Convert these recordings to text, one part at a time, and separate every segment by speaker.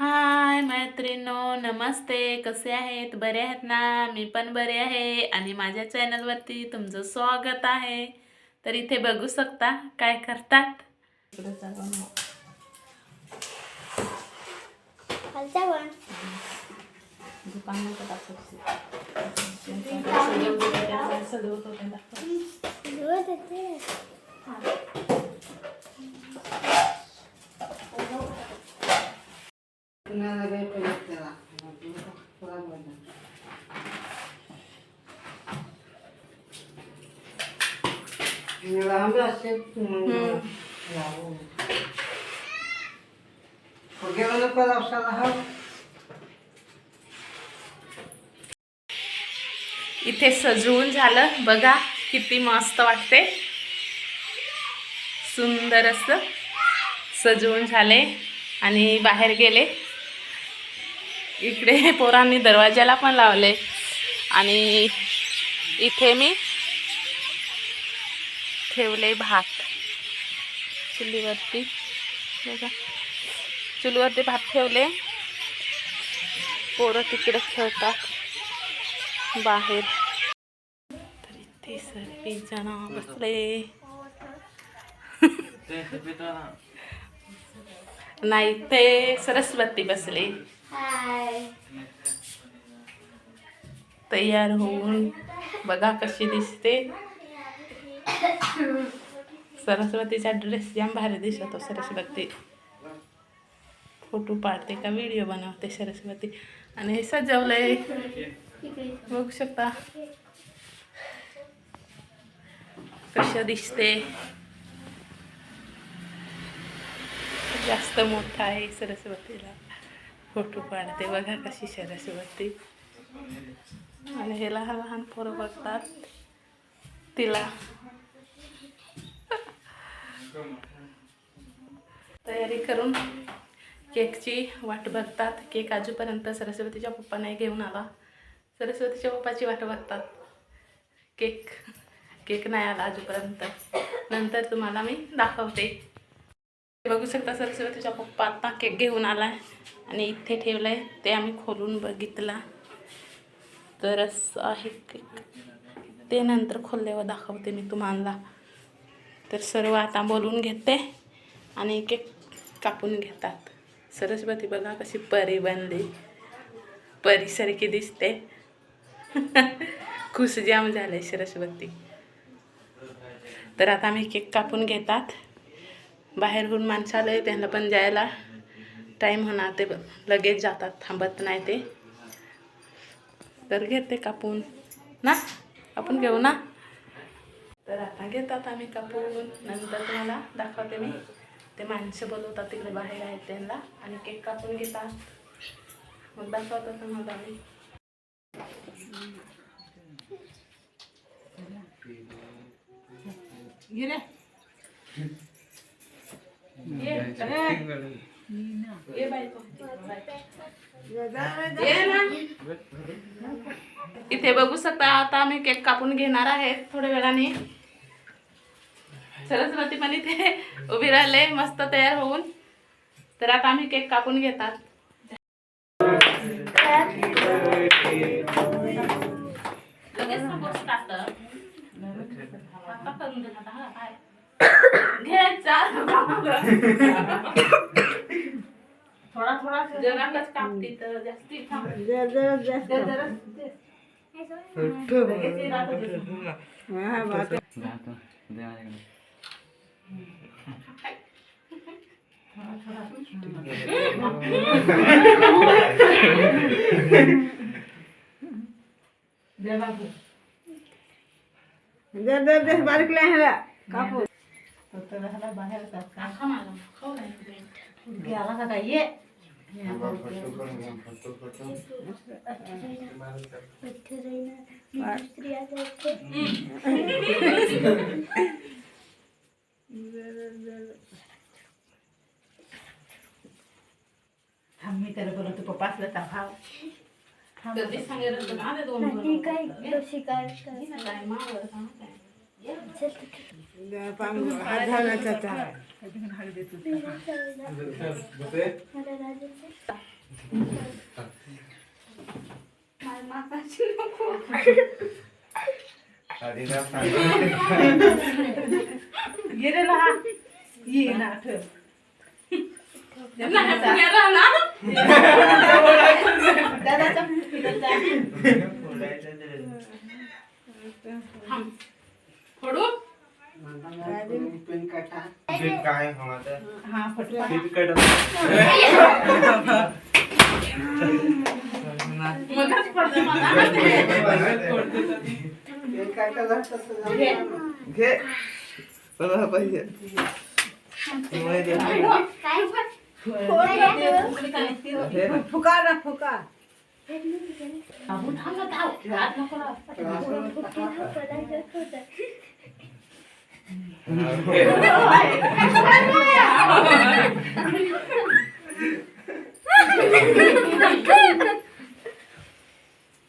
Speaker 1: हाय मैत्रिणो नमस्ते. कसे आहेत? बरे आहेत ना? मी पण बरे आहे. आणि माझ्या चॅनलवरती तुमचं स्वागत आहे. तर इथे बघू शकता काय करतात. इथे सजवून झालं. बघा किती मस्त वाटते. सुंदर असं सजवून झाले आणि बाहेर गेले. इकडे पोरांनी दरवाजाला पण लावले. आणि इथे मी ठेवले भात. चुलीवरती. बघा. चुलीवरती भात ठेवले. पोरं तिकडे खेळतात. बाहेर. तर इथे सर्व जण बसले. नाही ते सरस्वती बसले. तयार होऊन बघा कशी दिसते. सरस्वतीचा ड्रेस जाम भारी दिसतो सरस्वती. फोटो पाडते का व्हिडिओ बनवते सरस्वती. आणि हे सजवलंय. बघू शकता. कसं दिसते. जास्त मोठा आहे सरस्वतीला. फोटो पाडते बघा कशी सरस्वती. आणि हे लहान लहान पोरं बघतात. तिला. तयारी करून केकची वाट बघतात. केक आजूपर्यंत सरस्वतीच्या पप्पा नाही घेऊन आला. सरस्वतीच्या पप्पाची वाट बघतात. केक केक नाही आला आजूपर्यंत. नंतर तुम्हाला मी दाखवते. बघू शकता सरस्वतीच्या पप्पा आता केक घेऊन आलाय आणि इथे ठेवलंय. ते आम्ही खोलून बघितला. तर असं आहे केक. ते नंतर खोलल्यावर दाखवते मी तुम्हाला. तर सर्व आता बोलून घेते आणि एक एक कापून घेतात. सरस्वती बघा कशी परी बनली. परीसारखी दिसते. खुशजाम झाले सरस्वती. तर आता मी केक कापून घेतात. बाहेरहून माणसं आले त्यांना पण जायला टाईम होणार ते लगेच जातात थांबत नाही ते. तर घेते कापून. ना? आपण घेऊ ना? तर आता घेतात आम्ही कापून. नंतर तुम्हाला दाखवते मी. ते माणसं बोलवतात तिकडे बाहेर आहेत त्यांना. आणि केक कापून घेतात. मग दाखवतात तुम्हाला आम्ही. ये, ये. बाई तू. ये ना. इथे बघू शकता आता आम्ही केक कापून घेणार आहे थोड्या वेळाने. सरस्वती पण इथे उभी राहिले मस्त तयार होऊन. तर आता आम्ही केक कापून घेतात. हा, थोडा थोडा जराकच कापते तर जास्ती ते.
Speaker 2: जर जर जर बारीक ह्याला कापूर
Speaker 1: खा मला, खाऊ नाही तुला.
Speaker 2: गेला का काय ये
Speaker 3: दुसरी आता इथे.
Speaker 2: थांब मी त्याला बोलतो पप्पा असलं तर भाव
Speaker 1: कधी सांगेल दोन.
Speaker 3: काय कशी काय
Speaker 1: काय मावर, हा.
Speaker 2: गेलेला हा ये ना ठेव.
Speaker 1: ना. फोडू?
Speaker 4: काय
Speaker 2: हा फटवा
Speaker 1: मला.
Speaker 4: घे. पाहिजे
Speaker 3: काय
Speaker 2: फुका ना फुका.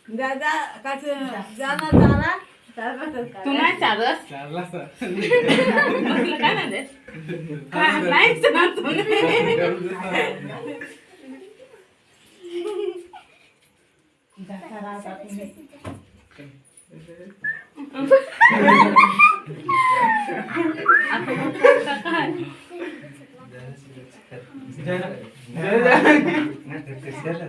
Speaker 2: दादा का जाना जाना
Speaker 1: तू नाही चालत तुला काय नाही देत? काय नाहीच ना तुम्ही काय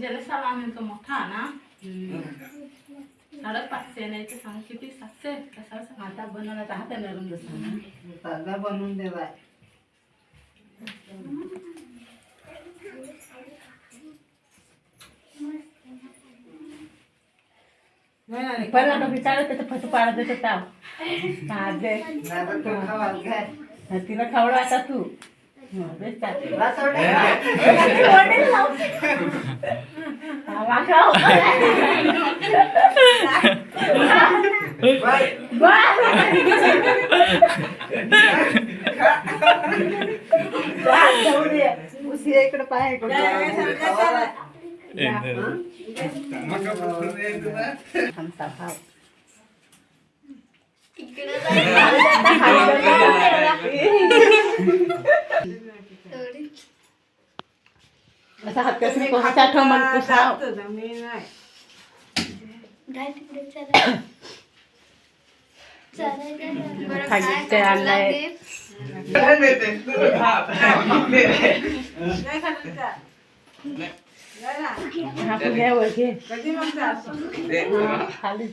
Speaker 1: ज्याला आम्ही तो मोठा ना साडेपाचशे नाही ते सांग किती सातशे कसा सांग
Speaker 2: आता बनवला तर हात नरम जसा
Speaker 4: ताजा बनवून देवाय
Speaker 2: पहिला विचारत त्याचं फट पाडत होतं ताव हा, दे.
Speaker 4: दादा तू खावा घे
Speaker 2: हा, तिला खावडा आता तू इकडे पाय. आमचा भाव. असा हात कसं कोणाचा आठव मन पुसाव खाली ते आणलंय. हा, तू घे वर घे. हा, खाली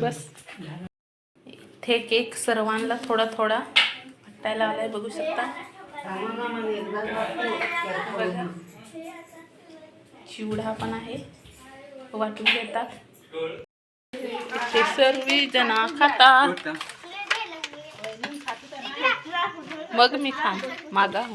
Speaker 1: बस. इथे केक सर्वांना थोडा थोडा वाटायला आलाय बघू शकता. बघा चिवडा पण आहे वाटून घेतात. ते सर्व जण खातात. मग मी खान मागा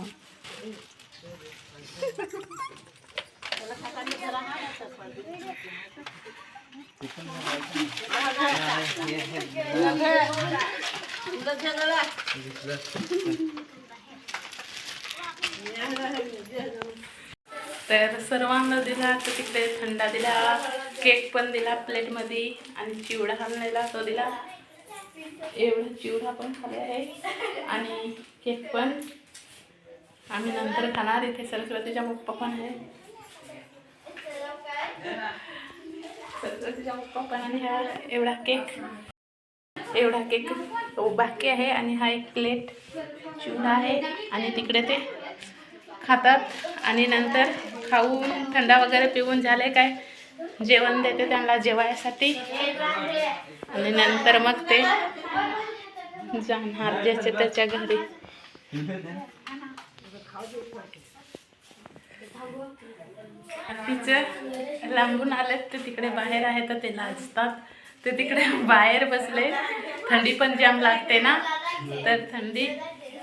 Speaker 1: तर सर्वांना दिला तर तिकडे थंडा दिला केक पण दिला प्लेटमध्ये आणि चिवडा आणलेला तो दिला. एवढा चिवडा पण खाले आहे. आणि केक पण आम्ही नंतर खाणार इथे सरस्वतीच्या पप्पा पण आहे सरस्वतीच्या पप्पा पण आणि हा एवढा केक एवढा केक बाकी आहे आणि हा एक प्लेट चिवडा आहे आणि तिकडे ते खातात आणि नंतर खाऊन थंडा वगैरे पिऊन झाले काय? जेवण देते त्यांना जेवायसाठी. आणि नंतर मग ते जाणार ज्याच्या त्याच्या घरी. तिचं लांबून आलेत ते तिकडे बाहेर आहे तर ते लाजतात ते तिकडे बाहेर बसले. थंडी पण जाम लागते ना? तर थंडी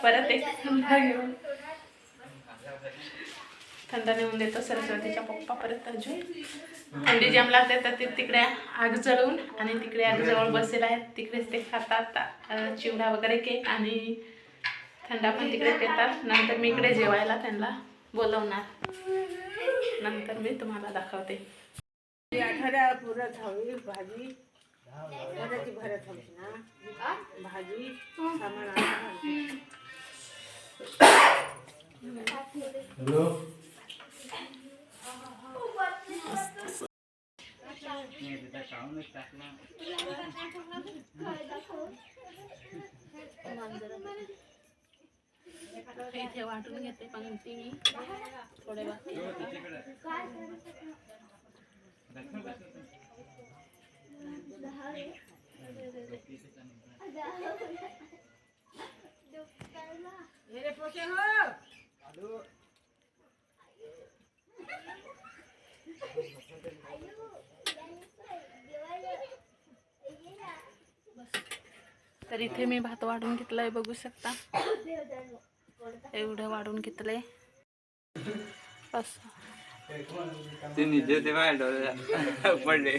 Speaker 1: परत एक थंडा घेऊन. थंडा नेऊन देतो सरस्वतीच्या पप्पा परत अजून. थंडी जाम लागते तर ते तिकडे आग जळून आणि तिकडे आग जवळ बसलेले आहेत. तिकडेच ते खातात चिवडा वगैरे केक आणि थंडा पण तिकडे पितात. नंतर मी इकडे जेवायला त्यांना बोलवणार. नंतर मी तुम्हाला दाखवते.
Speaker 2: आठवड्या पुरत हवी भाजी. भरत हवी ना? भाजी सामान आणा भाजी.
Speaker 1: इथे वाटून घेते पंक्ती मी. थोडे बाकी आहे.
Speaker 2: हे रे पोचे हो.
Speaker 1: तर इथे मी भात वाढून घेतलाय बघू शकता. एवढं वाढून घेतलंय. असं.
Speaker 5: ते निजे ते पडले.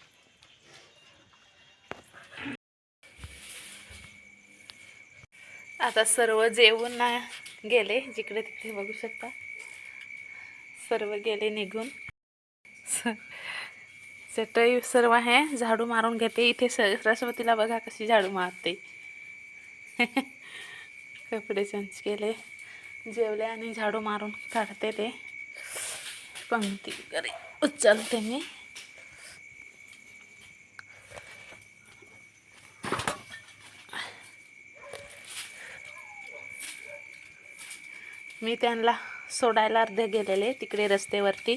Speaker 1: आता सर्व जेवून ना गेले जिकडे तिकडे बघू शकता. सर्व गेले निघून. स- चटई सर्व आहे झाडू मारून घेते. इथे सरस्वतीला बघा कशी झाडू मारते. कपडे चेंज केले जेवले आणि झाडू मारून काढते ते. पंक्ती वगैरे उचलते मी. मी त्यांना सोडायला अर्धे गेलेले तिकडे रस्त्यावरती.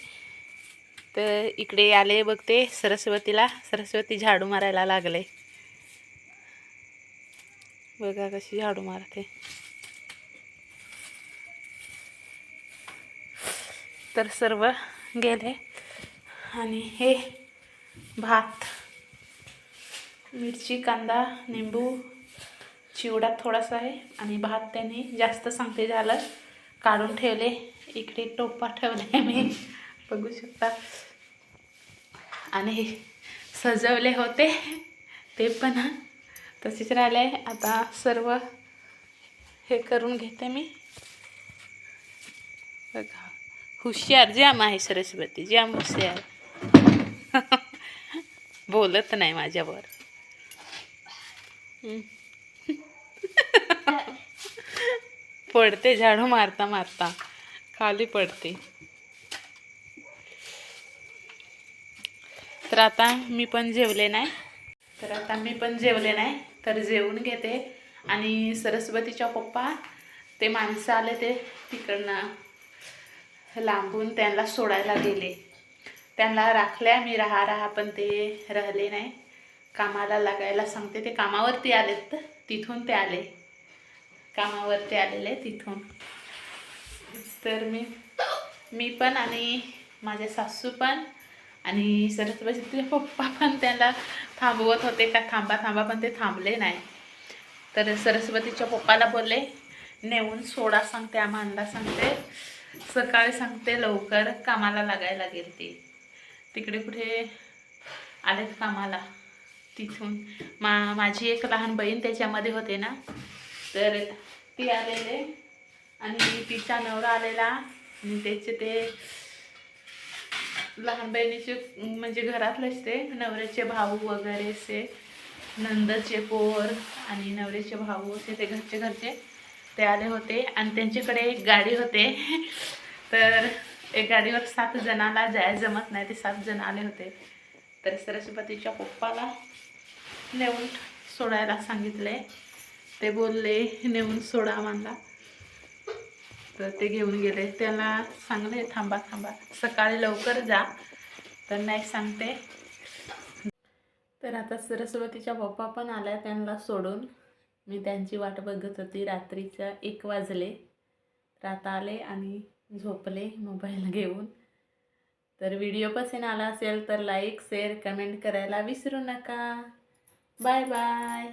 Speaker 1: तर इकडे आले बघते सरस्वतीला. सरस्वती झाडू मारायला लागले. बघा कशी झाडू मारते. तर सर्व गेले. आणि हे भात मिरची कांदा निंबू चिवडा थोडासा आहे. आणि भात त्यांनी जास्त सांगते झालं. काढून ठेवले. इकडे टोपा ठेवले मी. बघू शकता. आणि हे सजवले होते. ते पण तसेच राहिले आता सर्व हे करून घेते मी. बघा. हुशार जाम आहे सरस्वती जाम हुशार. बोलत नाही माझ्यावर. पडते झाडू मारता मारता. खाली पडते. तर आता मी पण जेवले नाही. तर आता मी पण जेवले नाही. तर जेवून घेते. आणि सरस्वतीच्या पप्पा ते माणसं आले ते तिकडनं लांबून त्यांना सोडायला गेले. त्यांना राखल्या मी राहा राहा पण ते राहिले नाही. कामाला लागायला सांगते. ते कामावरती आलेत. तिथून ते आले. कामावरती आलेले तिथून तर मी मी पण आणि माझे सासू पण आणि सरस्वतीतले पप्पा पण त्याला थांबवत होते. का थांबा थांबा पण ते थांबले नाही. तर सरस्वतीच्या पप्पाला बोलले नेऊन सोडा सांगते आम्हाला सांगते. सकाळी सांगते लवकर कामाला लागायला लागेल ती तिकडे कुठे आलेत कामाला? तिथून मा माझी एक लहान बहीण त्याच्यामध्ये होते ना. तर ती आलेले. आणि तिचा नवरा आलेला. आणि त्याचे ते लहान बहिणीचे म्हणजे घरातलेच ते नवऱ्याचे भाऊ वगैरे असे नंदचे पोर आणि नवऱ्याचे भाऊ असे ते घरचे घरचे ते आले होते. आणि त्यांच्याकडे एक गाडी होते. तर एक गाडीवर सात जणाला जाय जमत नाही. ते सात जण आले होते. तर सरस्वतीच्या पप्पाला नेऊन सोडायला सांगितले. ते बोलले नेऊन सोडा मला तर ते घेऊन गेले. त्याला सांगले थांबा थांबा. सकाळी लवकर जा. तर नाही सांगते. तर आता सरस्वतीच्या पप्पा पण आल्या त्यांना सोडून. मी त्यांची वाट बघत होती. रात्रीच्या एक वाजले. तर आता आले आणि झोपले मोबाईल घेऊन. तर व्हिडिओ पसंत आला असेल तर लाईक शेअर कमेंट करायला विसरू नका. Bye bye.